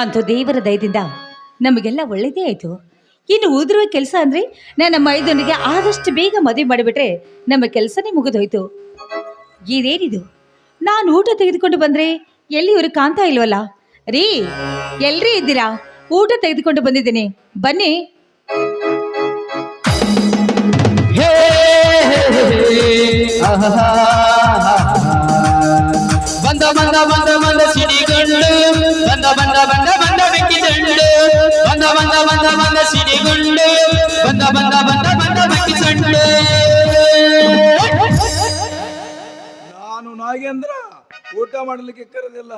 ಅಂತೂ ದೇವರ ದಯದಿಂದ ನಮಗೆಲ್ಲ ಒಳ್ಳೇದೇ ಆಯಿತು. ಇನ್ನು ಉದುರುವ ಕೆಲಸ ಅಂದರೆ ನನ್ನ ಮೈದನಿಗೆ ಆದಷ್ಟು ಬೇಗ ಮದುವೆ ಮಾಡಿಬಿಟ್ರೆ ನಮ್ಮ ಕೆಲಸನೇ ಮುಗಿದೋಯ್ತು. ಇದೇನಿದು? ನಾನು ಊಟ ತೆಗೆದುಕೊಂಡು ಬಂದ್ರೆ ಎಲ್ಲಿ ಇವರು ಕಾಣ್ತಾ ಇಲ್ವಲ್ಲ? ರೀ, ಎಲ್ರಿ ಇದ್ದೀರಾ? ಊಟ ತೆಗೆದುಕೊಂಡು ಬಂದಿದ್ದೀನಿ. ಬನ್ನಿ. ಬಂದ ಬಂದ ಬಂದ ಬಂದ ಸಿಡಿಗಳು ಬಂದ ಬಂದ ಬಂದ. ಸಿಡಿಗುಂಡು. ಬಂದ ಬಂದ ಬಂದ ಬಂದ ನಾನು ನಾಗೇಂದ್ರ ಊಟ ಮಾಡಲಿಕ್ಕೆ ಕರೆದಿಲ್ಲ.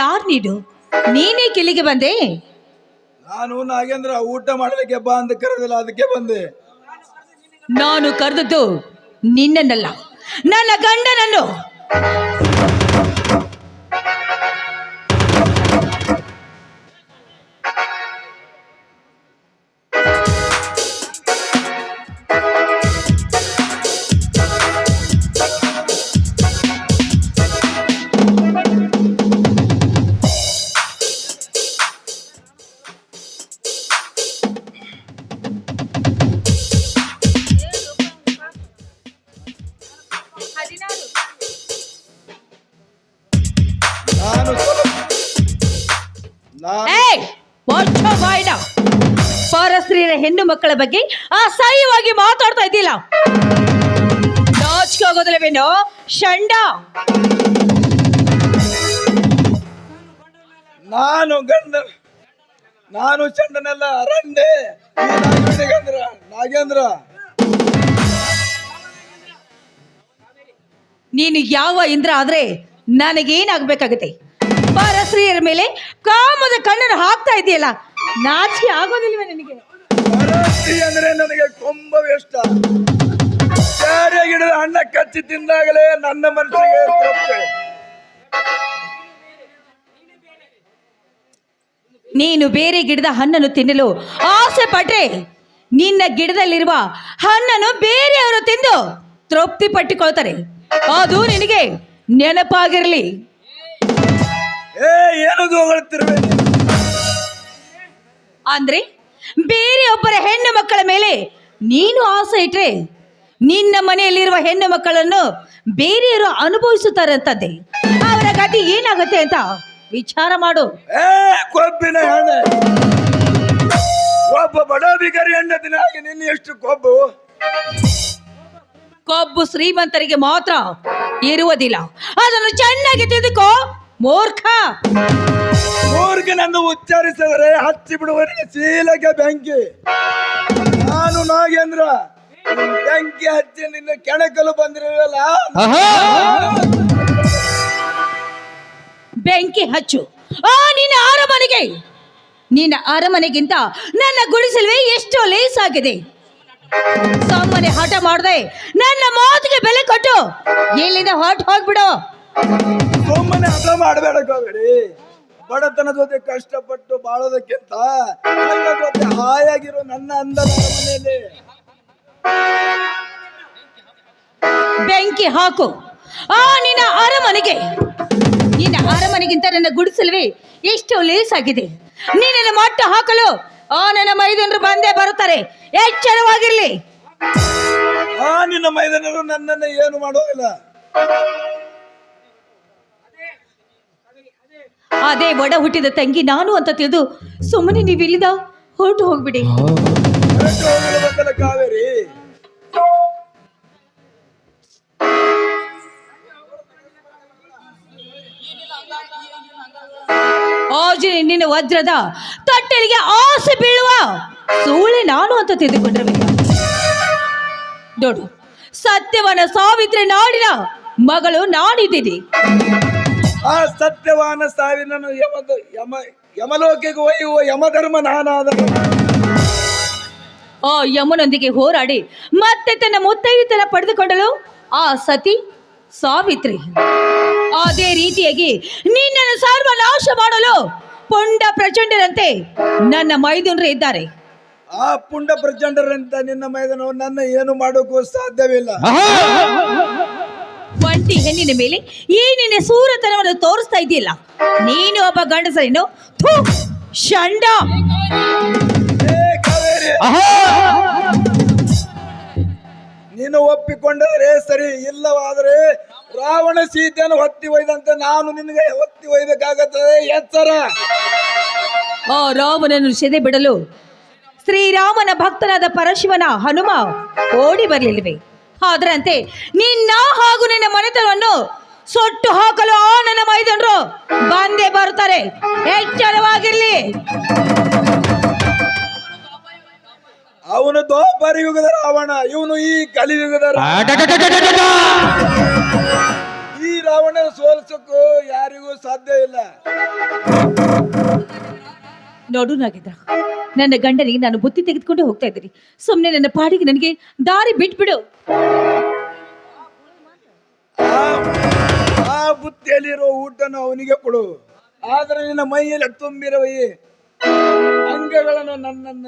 ಯಾರ್ ನೀಡು ನೀನೇ ಕೆಲಿಗೆ ಬಂದೆ? ನಾನು ನಾಗೇಂದ್ರ ಊಟ ಮಾಡಲಿಕ್ಕೆ ಬಾ ಅಂತ ಕರೆದಿಲ್ಲ ಅದಕ್ಕೆ ಬಂದೆ. ನಾನು ಕರೆದದ್ದು ನಿನ್ನನ್ನಲ್ಲ ನನ್ನ ಗಂಡನನ್ನು. ಹೆಣ್ಣು ಮಕ್ಕಳ ಬಗ್ಗೆ ಅಸಹ್ಯವಾಗಿ ಮಾತಾಡ್ತಾ ಇದ್ದಿಲ್ಲ ನಾಚಿಕೆ ಆಗೋದಿಲ್ಲವೇನೋ ಷಂಡ. ನಾನು ಗಂಡ ನಾನು ಚಂಡನೆಲ್ಲ ಅರಂಡೆ ನಾಗೇಂದ್ರ ನೀನು ಯಾವ ಇಂದ್ರ ಆದ್ರೆ ನನಗೇನಾಗ್ಬೇಕಾಗತ್ತೆ? ಪರಸ್ತ್ರೀಯರ ಮೇಲೆ ಕಾಮದ ಕಣ್ಣನ್ನು ಹಾಕ್ತಾ ಇದೆಯಲ್ಲ ನಾಚಿಕೆ ಆಗೋದಿಲ್ವೇ ನಿನಗೆ? ಪರಸ್ತ್ರೀ ಅಂದ್ರೆ ನನಗೆ ಕೊಂಬ ಇಷ್ಟ. ಬ್ಯಾರೆ ಗಿಡದ ಹಣ್ಣ ಕಚ್ಚಿ ತಿಂದಾಗಲೇ ನನ್ನ ಮನಸ್ಸಿಗೆ ತೃಪ್ತಿ. ನೀನು ಬೇರೆ ಗಿಡದ ಹಣ್ಣನ್ನು ತಿನ್ನಲು ಆಸೆ ಪಟ್ರೆ ನಿನ್ನ ಗಿಡದಲ್ಲಿರುವ ಹಣ್ಣನ್ನು ಬೇರೆಯವರು ತಿಂದು ತೃಪ್ತಿ ಪಟ್ಟಿಕೊಳ್ತಾರೆ. ಅದು ನಿನಗೆ ನೆನಪಾಗಿರಲಿ. ಏ ಅಂದ್ರೆ? ಬೇರೆಯೊಬ್ಬರ ಹೆಣ್ಣು ಮಕ್ಕಳ ಮೇಲೆ ನೀನು ಆಸೆ ಇಟ್ರೆ ನಿನ್ನ ಮನೆಯಲ್ಲಿರುವ ಹೆಣ್ಣು ಮಕ್ಕಳನ್ನು ಬೇರೆಯವರು ಅನುಭವಿಸುತ್ತಾರೆ ಅಂತದೆ ಅವರ ಗತಿ ಏನಾಗುತ್ತೆ ಅಂತ ವಿಚಾರ ಮಾಡು. ಏ ಕೊಬ್ಬಿನ ಹೆಣ್ಣೆ. ಒಬ್ಬ ಬಡ ಬಿಗರಿ ಹೆಂಡತಿನ ಹಾಗೆ ನಿನ್ನ ಎಷ್ಟು ಕೊಬ್ಬು? ಕೊಬ್ಬು ಶ್ರೀಮಂತರಿಗೆ ಮಾತ್ರ ಇರುವುದಿಲ್ಲ. ಅದನ್ನು ಚೆನ್ನಾಗಿ ತಿದ್ದುಕೋ ಮೂರ್ಖ! ಮೂರ್ಖನನ್ನು ಉಚ್ಚರಿಸಿದರೆ ಹಚ್ಚಿ ಬಿಡುವರಿಗೆ ಚೀಲಕ್ಕೆ ಬೆಂಕಿ. ನಾನು ನಾಗೇಂದ್ರ ನಿನ್ ಬೆಂಕಿ ಹಚ್ಚಿ ನಿನ್ನ ಕೆಣಕಲು ಬಂದಿರಲ್ಲ ಬೆಂಕಿ ಹಚ್ಚು. ಆ ನಿನ್ನ ಅರಮನೆಗೆ. ನಿನ್ನ ಅರಮನೆಗಿಂತ ನನ್ನ ಗುಡಿಸಲು ಎಷ್ಟು ಲೇಸ್ ಲೇಸಾಗಿದೆ ಸಾಮಾನ್ಯ ಹಠ ಮಾಡದೆ ನನ್ನ ಮಾತಿಗೆ ಬೆಲೆ ಕೊಟ್ಟು ಇಲ್ಲಿಂದ ಹೊರಟು ಹೋಗ್ಬಿಡು. ಸುಮ್ಮನೆ ಹಠ ಮಾಡಬೇಡ ಕೋಗಡಿ ಬಡತನ ಜೊತೆ ಕಷ್ಟಪಟ್ಟು ಬಾಳೋದಕ್ಕಿಂತ ನನ್ನ ಜೊತೆ ಹಾಯಾಗಿರೋ ನನ್ನ ಅಂದದ ಮನೆಯಲ್ಲಿ. ಬೆಂಕಿ ಹಾಕು. ಆ ನಿನ್ನ ಅರಮನೆಗೆ. ನಿನ್ನ ಅರಮನೆಗಿಂತ ನನ್ನ ಗುಡಿಸಲ್ವೇ ಎಷ್ಟು ಲೇಸ್ ಆಗಿದೆ ನೀನೆಲ್ಲ ಮಟ್ಟ ಹಾಕಲು ಆ ನನ್ನ ಮೈದನರು ಬಂದೇ ಬರುತ್ತಾರೆ. ಎಚ್ಚರವಾಗಿರ್ಲಿ. ಆ ನಿನ್ನ ಮೈದನರು ನನ್ನನ್ನು ಏನು ಮಾಡೋದಿಲ್ಲ. ಅದೇ ಒಡ ಹುಟ್ಟಿದ ತಂಗಿ ನಾನು ಅಂತ ತಿಳಿದು ಸುಮ್ಮನೆ ನೀವು ಇಲ್ಲಿದ ಹೊರಟು ಹೋಗ್ಬಿಡಿ. ಕಾವೇರಿ ನಿನ್ನ ವಜ್ರದ ತಟ್ಟೆಲಿಗೆ ಆಸೆ ಬೀಳುವ ಸೂಳೆ ನಾನು ಅಂತ ತಿಳಿದುಕೊಂಡಿರಬೇಕು ನೋಡು ಸತ್ಯವನ ಸಾವಿತ್ರಿ ನಾಡಿನ ಮಗಳು ನಾನಿದ್ದೀನಿ. ಆ ಸತ್ಯವಾನ ಸಾವಿನ ಯಮದ ಯಮ ಯಮಲೋಕಿಗೆ ಒಯ್ಯುವ ಯಮಧರ್ಮ ನಾನಾದ ಆ ಯಮನೊಂದಿಗೆ ಹೋರಾಡಿ ಮತ್ತೆ ತನ್ನ ಮುತ್ತೈದಿತನ ಪಡೆದುಕೊಂಡಳು. ಆ ಸತಿ ಸಾವಿತ್ರಿ. ಅದೇ ರೀತಿಯಾಗಿ ನಿನ್ನನ್ನು ಸರ್ವನಾಶ ಮಾಡಲು ಪುಂಡ ಪ್ರಚಂಡರಂತೆ ನನ್ನ ಮೈದುನರು ಇದ್ದಾರೆ. ಆ ಪುಂಡ ಪ್ರಚಂಡರಂತ ನಿನ್ನ ಮೈದನು ನನ್ನ ಏನು ಮಾಡೋಕ್ಕೂ ಸಾಧ್ಯವಿಲ್ಲ. ಒಂಟಿ ಹೆಣ್ಣಿನ ಮೇಲೆ ಈ ನಿನ್ನ ಸೂರತನವನ್ನು ತೋರಿಸ್ತಾ ಇದೆಯಲ್ಲ? ನೀನು ಒಬ್ಬ ಗಂಡಸರೇನು ಥೂ ಕಾವೇರಿ ನೀನು ಒಪ್ಪಿಕೊಂಡರೆ ಸರಿ ಇಲ್ಲವಾದರೆ ರಾವಣ ಸೀತೆಯನ್ನು ಹೊತ್ತಿ ಒಯ್ದಂತೆ ನಾನು ನಿನಗೆ ಹೊತ್ತಿ ಒಯ್ಬೇಕಾಗುತ್ತದೆ ಎಚ್ಚರ ಓ ರಾಮನನ್ನು ಸೆದೆ ಬಿಡಲು ಶ್ರೀರಾಮನ ಭಕ್ತನಾದ ಪರಶಿವನ ಹನುಮ ಓಡಿ ಬರಲಿಲ್ವೇ ಅದರಂತೆ ನಿನ್ನ ಹಾಗೂ ನಿನ್ನ ಮನೆತನವನ್ನು ಸೊಟ್ಟು ಹಾಕಲು ನನ್ನ ಮೈದನರು ಬಂದೇ ಬರುತ್ತಾರೆ. ಎಚ್ಚರವಾಗಿರ್ಲಿ ಅವನು ದೋಪರಿ ಯುಗದ ರಾವಣ ಇವನು ಈ ಕಲಿಯುಗದ. ಈ ರಾವಣ ಸೋಲಿಸಕ್ಕೂ ಯಾರಿಗೂ ಸಾಧ್ಯ ಇಲ್ಲ. ನೋಡು ನಾಗೇಂದ್ರ ನನ್ನ ಗಂಡನಿಗೆ ನಾನು ಬುತ್ತಿ ತೆಗೆದುಕೊಂಡು ಹೋಗ್ತಾ ಇದ್ದೀನಿ. ಸುಮ್ಮನೆ ನನ್ನ ಪಾಡಿಗೆ ನನಗೆ ದಾರಿ ಬಿಟ್ಬಿಡು. ಆ- ಆ ಬುತ್ತಿಯಲ್ಲಿರೋ ಊಟನು ಅವನಿಗೆ ಕೊಡು. ಆದ್ರೆ ನಿನ್ನ ಮೈಯಲ್ಲಿ ತುಂಬಿರುವ. ಈ ಅಂಗಗಳನ್ನು ನನ್ನನ್ನ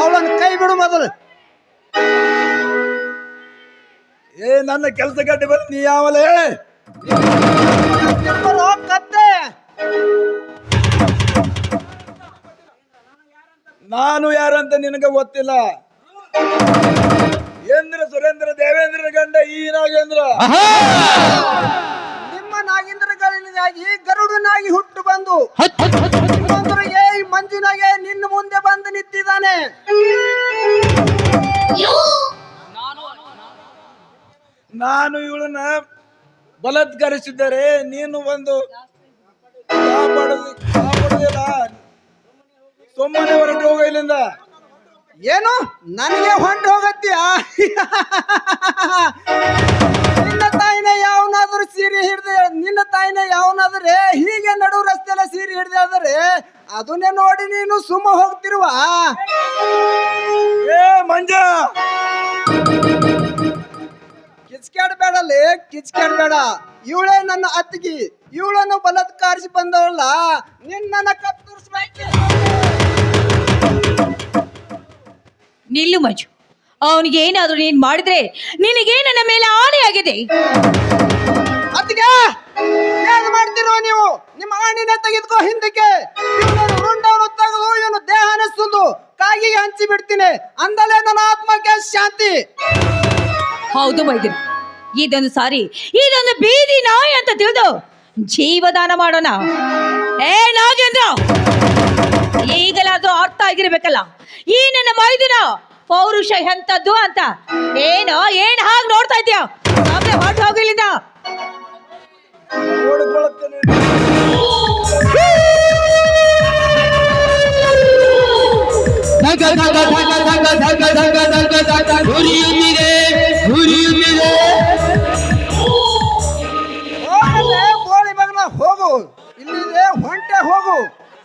ಅವಳನ್ನ ಕೈ ಬಿಡು ಮೊದಲು. ಏ ನನ್ನ ಕೆಲಸ ಗಡ್ಡೆ ಬಂದು ನೀ ಯಾವಲ್ಲ ಹೇಳಿ? ಕತ್ತೆ. ನಾನು ಯಾರಂತ ನಿನಗೆ ಗೊತ್ತಿಲ್ಲ. ಏಂದ್ರ ಸುರೇಂದ್ರ ದೇವೇಂದ್ರ ಗಂಡ ಈ ನಾಗೇಂದ್ರ? ನಿಮ್ಮ ನಾಗೇಂದ್ರಗಳಿಗಾಗಿ ಗರುಡನಾಗಿ ಹುಟ್ಟು ಬಂದು. ಮಂಜುನಾಗೆ ನಿನ್ನ ಮುಂದೆ ಬಂದು ನಿಂತಿದ್ದಾನೆ. ನಾನು. ಇವಳನ್ನ ಬಲತ್ಕರಿಸಿದ್ದರೆ ನೀನು ಒಂದು ಕಾಪಾಡೋದಿಲ್ಲ ಸುಮ್ಮನೆ ಹೊರಟು ಹೋಗ ಇಲ್ಲಿಂದ. ಏನು? ನನಗೆ ಹೊಂಟು ಹೋಗತ್ತೀಯ? ಯಾವನಾದ್ರೂ ಸೀರೆ ಹಿಡ್ದೆ ನಿನ್ನ ತಾಯಿನ ಯಾವನಾದ್ರೆ ಹೀಗೆ ನಡು ರಸ್ತೆಲ್ಲ ಸೀರೆ ಹಿಡ್ದೆ ಆದರೆ ಅದನ್ನೇ ನೋಡಿ ನೀನು ಸುಮ್ಮ ಹೋಗ್ತಿರುವ. ಏ ಮಂಜ! ಕಿಚ್ಕಾಡ್ಬೇಡಲ್ಲಿ ಕಿಚ್ಕಾಡ್ಬೇಡ ಇವಳೆ ನನ್ನ ಅತ್ತಿಗೆ ಇವಳನ್ನು ಬಲತ್ಕಾರಿಸಿ ಬಂದವಳ ನಿನ್ನ ಕತ್ತರಿಸ್ಬೇಕು. ನಿಲ್ಲು ಮಂಜು ಅವನಿಗೆ ಏನಾದರೂ ನೀನು ಮಾಡಿದ್ರೆ ನಿನಗೆ ನನ್ನ ಮೇಲೆ ಆಣೆಯಾಗಿದೆ. ಅತ್ತಿಗೆ, ಏನ್ ಮಾಡ್ತಿರೋ ನೀವು? ನಿಮ್ಮ ಆಣಿನ ತೆಗೆದುಕೋ ಹಿಂದಕ್ಕೆ. ರುಂಡವನ್ನು ತೆಗೆದು, ಇವನು ದೇಹನ ಸುಂದು ಕಾಗಿಗೆ ಹಂಚಿ ಬಿಡ್ತೀನಿ. ಅಂದಲೇ ನನ್ನ ಆತ್ಮಕ್ಕೆ ಶಾಂತಿ. ಹೌದು ವೈದ್ಯರು ಇದೊಂದು ಸಾರಿ, ಇದೊಂದು ಬೀದಿ ನಾಯಿ ಅಂತ ತಿಳಿದು ಜೀವದಾನ ಮಾಡೋಣ. ಏ ನಾಗೇಂದ್ರ, ಈಗಲಾದ್ರೂ ಅರ್ಥ ಆಗಿರ್ಬೇಕಲ್ಲ? ಈ ನನ್ನ ಮೈದುನ, ಪೌರುಷ ಎಂತದ್ದು ಅಂತ? ಏನೋ, ಏನ್ ಹಾಗೆ ನೋಡ್ತಾ ಇದ್ಯಾ ಉರಿಯುತ್ತಿದೆ ಉರಿಯುತ್ತಿದೆ ಗೋಳಿ ಮಗನ ಹೋಗು. ಇಲ್ಲಿದೆ ಹೊಂಟೆ ಹೋಗು.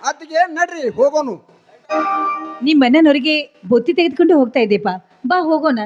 ಅತ್ತಿಗೆ ನಡ್ರಿ ಹೋಗೋನು. ನಿಮ್ಮಣ್ಣನವರಿಗೆ ಬೊತ್ತಿ ತೆಗೆದುಕೊಂಡು ಹೋಗ್ತಾ ಇದ್ದೀಪ ಬಾ ಹೋಗೋಣ.